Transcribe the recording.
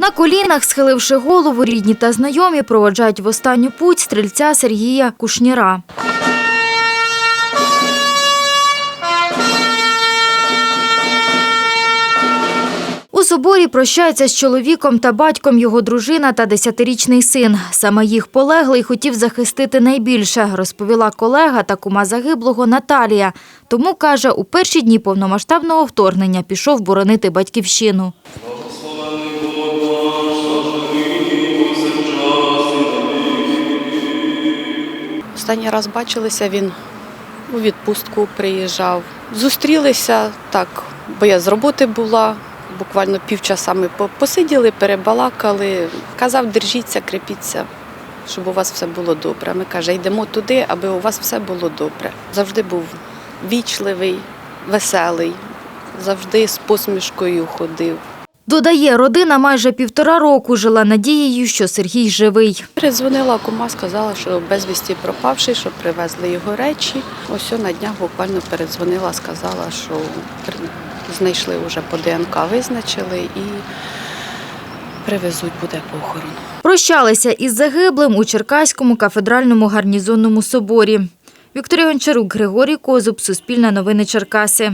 На колінах, схиливши голову, рідні та знайомі проводжають в останню путь стрільця Сергія Кушніра. У соборі прощаються з чоловіком та батьком його дружина та десятирічний син. Саме їх полеглий хотів захистити найбільше, розповіла колега та кума загиблого Наталія. Тому, каже, у перші дні повномасштабного вторгнення пішов боронити батьківщину. Останній раз бачилися, він у відпустку приїжджав. Зустрілися так, бо я з роботи була. Буквально півчаса ми посиділи, перебалакали. Казав, держіться, крепіться, щоб у вас все було добре. Ми каже, йдемо туди, аби у вас все було добре. Завжди був вічливий, веселий, завжди з посмішкою ходив. Додає, родина майже півтора року жила надією, що Сергій живий. Передзвонила кума, сказала, що безвісті пропавший, що привезли його речі. Ось на днях буквально передзвонила, сказала, що знайшли вже по ДНК, визначили і привезуть, буде похорон. Прощалися із загиблим у Черкаському кафедральному гарнізонному соборі. Вікторія Гончарук, Григорій Козуб, Суспільне новини Черкаси.